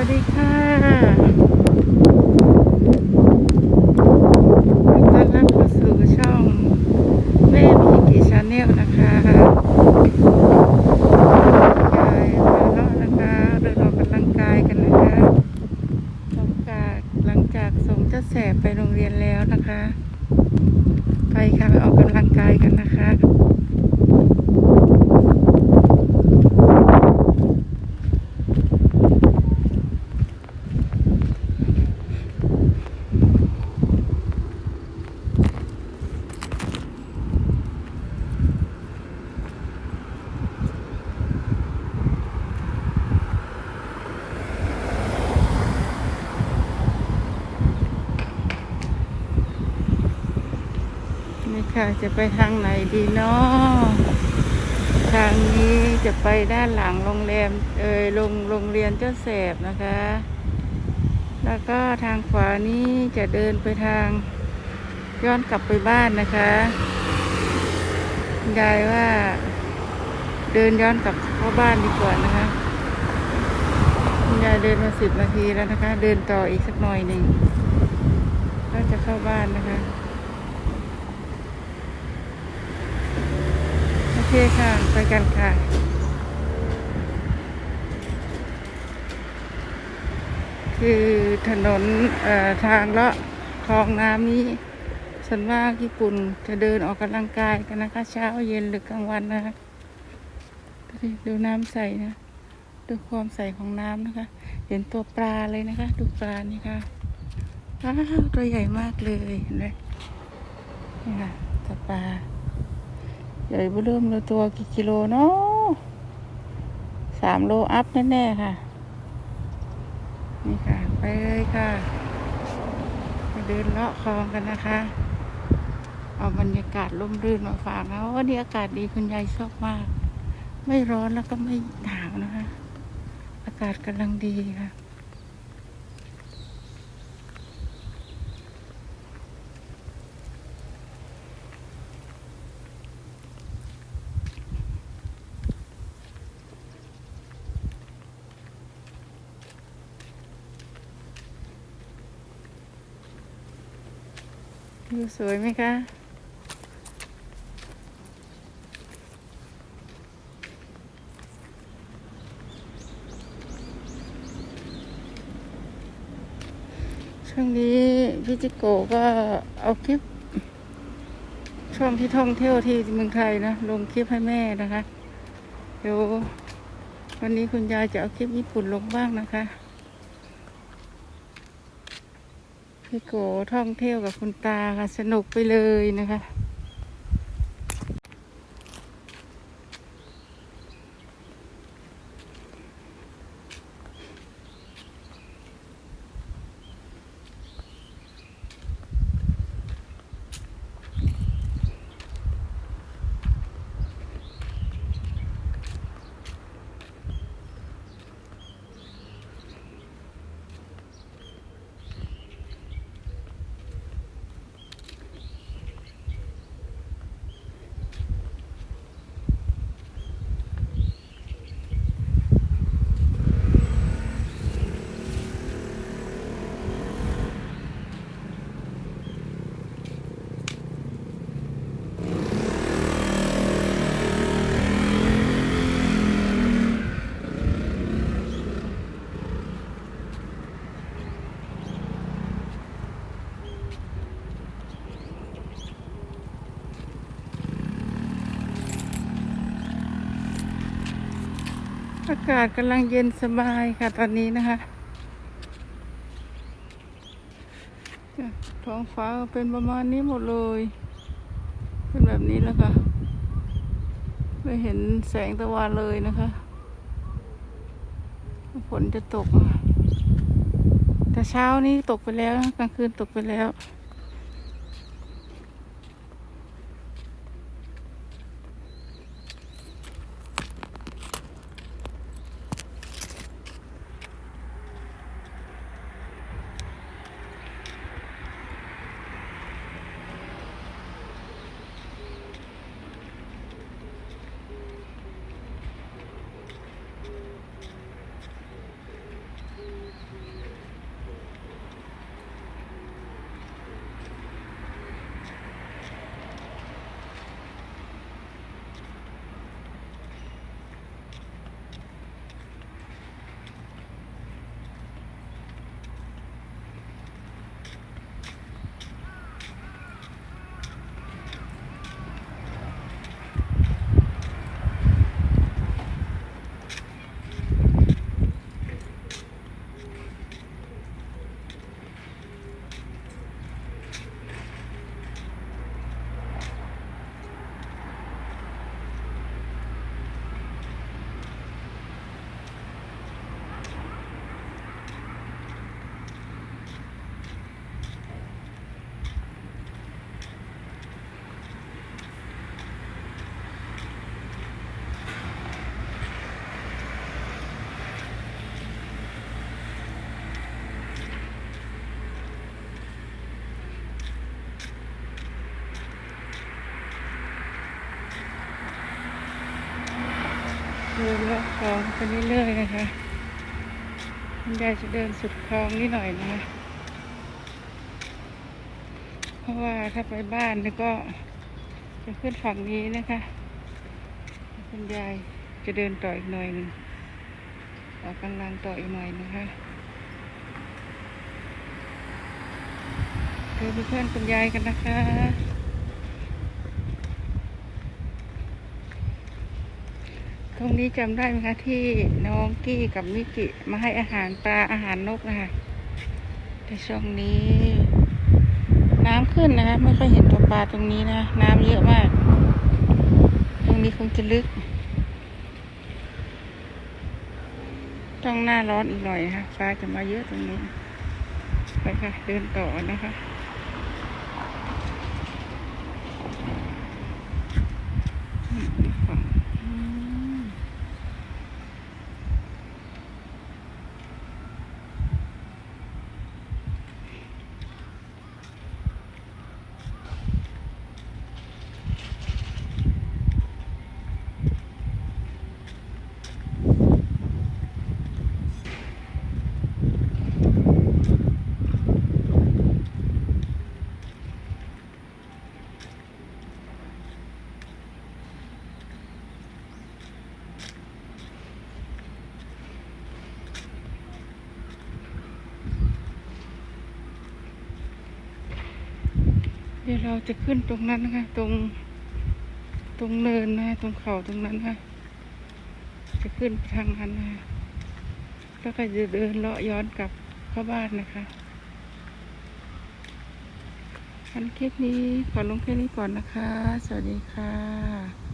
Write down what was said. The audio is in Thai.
วัสดีค่ะต้อนรับเข้าสู่ช่องแม่มีกี่ชาแนลนะคะกายมาเลาะนะคะเดินออกกำลังกายกันนะคะหลังจากหลังจากส่งเจ้าแสบไปโรงเรียนแล้วนะคะ ไปค่ะไปออกกำลังกายกันนะคะ นี่ ค่ะ จะไปทางไหนดีเนาะทางนี้จะไปด้านหลังโรงแรม เอยโรงโรงเรียนเจ้าแสบนะคะ แล้วก็ทางขวานี้จะเดินไปทางย้อนกลับไปบ้านนะคะยายว่า เดินย้อนกลับเข้าบ้านดีกว่านะคะยายเดินมาสิบนาทีแล้วนะคะ เดินต่ออีกสักหน่อยหนึ่งก็จะเข้าบ้านนะคะ โอ เคค่ะ ไปกันค่ะคือถนนทางเลาะคลองน้ำนี้ส่วนมากญี่ปุ่นจะเดินออกกำลังกายกันนะคะ เช้าเย็นหรือกลางวันนะคะดูดิดูน้ำใสนะ ดูความใสของน้ำนะคะ เห็นตัวปลาเลยนะคะ ดูปลานี่ค่ะว้าวตัวใหญ่มากเลยเห็นไหมนี่ค่ะตัวปลา ใหญ่เบื้อเริ่มเลยตัวกี่กิโลเนาะสามโลอัพแน่ๆค่ะ นี่ค่ะ ไปเลยค่ะไปเดินเลาะคลองกันนะคะ เอาบรรยากาศร่มรื่นมาฝากนะวันนี้อากาศดีคุณยายชอบมาก ไม่ร้อนแล้วก็ไม่หนาวนะคะ อากาศกำลังดีค่ะ ดูสวยไหมคะ ช่วงนี้พี่จิโกก็เอาคลิป ช่วงที่ท่องเที่ยวที่เมืองไทยนะ ลงคลิปให้แม่นะคะ เดี๋ยววันนี้คุณยายจะเอาคลิปญี่ปุ่นลงบ้างนะคะ พี่โกท่องเที่ยวกับคุณตาค่ะสนุกไปเลยนะคะากาศกำลังเย็นสบายค่ะตอนนี้นะคะ ท้องฟ้าเป็นประมาณนี้หมดเลย เป็นแบบนี้แล้วค่ะ ไม่เห็นแสงตะวันเลยนะคะฝนจะตก แต่เช้านี้ตกไปแล้วกลางคืนตกไปแล้ว ดินเลาะคลองไปเรื่อยๆนะคะคุณยายจะเดินสุดคลองนิดหน่อยนะคะเพราะว่าถ้าไปบ้านนี่ก็จะขึ้นฝั่งนี้นะคะคุณยายจะเดินต่ออีกหน่อยหนึ่งออกกำลังต่ออีกหน่อยนะคะเดินเป็นเพื่อนคุณยายกันนะคะ ตรงนี้จำได้ไหมคะที่น้องกี้กับมิกิมาให้อาหารปลาอาหารนกนะคะแต่ช่วงนี้ น้ำขึ้นนะคะ ไม่ค่อยเห็นตัวปลาตรงนี้นะ น้ำเยอะมาก ตรงนี้คงจะลึก ต้องหน้าร้อนอีกหน่อยนะคะปลาจะมาเยอะตรงนี้ไปค่ะเดินต่อนะคะอืม เดี๋ยวเราจะขึ้นตรงนั้นนะคะ ตรง ตรงเนินนะ ตรงเขาตรงนั้นค่ะ จะขึ้นทางนั้นนะแล้วก็จะเดินเลาะย้อนกลับเข้าบ้านนะคะอันคลิปนี้ขอลงแค่นี้ก่อนนะคะ สวัสดีค่ะ